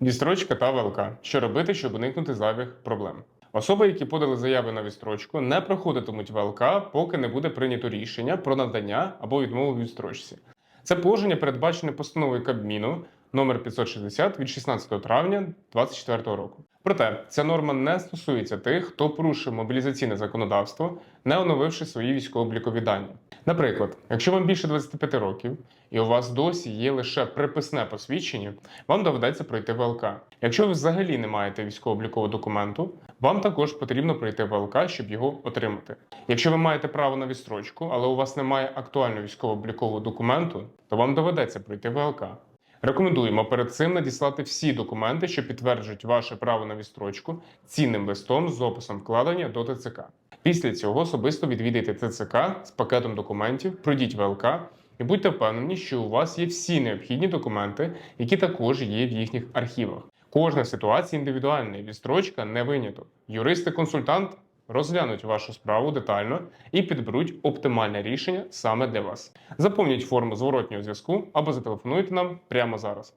Відстрочка та ВЛК. Що робити, щоб уникнути зайвих проблем? Особи, які подали заяви на відстрочку, не проходитимуть ВЛК, поки не буде прийнято рішення про надання або відмову в відстрочці. Це положення передбачене постановою Кабміну номер 560 від 16 травня 2024 року. Проте ця норма не стосується тих, хто порушив мобілізаційне законодавство, не оновивши свої військово-облікові дані. Наприклад, якщо вам більше 25 років і у вас досі є лише приписне посвідчення, вам доведеться пройти ВЛК. Якщо ви взагалі не маєте військово-облікового документу, вам також потрібно пройти ВЛК, щоб його отримати. Якщо ви маєте право на відстрочку, але у вас немає актуального військово-облікового документу, то вам доведеться пройти ВЛК. Рекомендуємо перед цим надіслати всі документи, що підтверджують ваше право на відстрочку, цінним листом з описом вкладення до ТЦК. Після цього особисто відвідайте ТЦК з пакетом документів, пройдіть ВЛК і будьте впевнені, що у вас є всі необхідні документи, які також є в їхніх архівах. Кожна ситуація індивідуальна, і відстрочка не виняток. Юристи-консультант розглянуть вашу справу детально і підберуть оптимальне рішення саме для вас. Заповніть форму зворотнього зв'язку або зателефонуйте нам прямо зараз.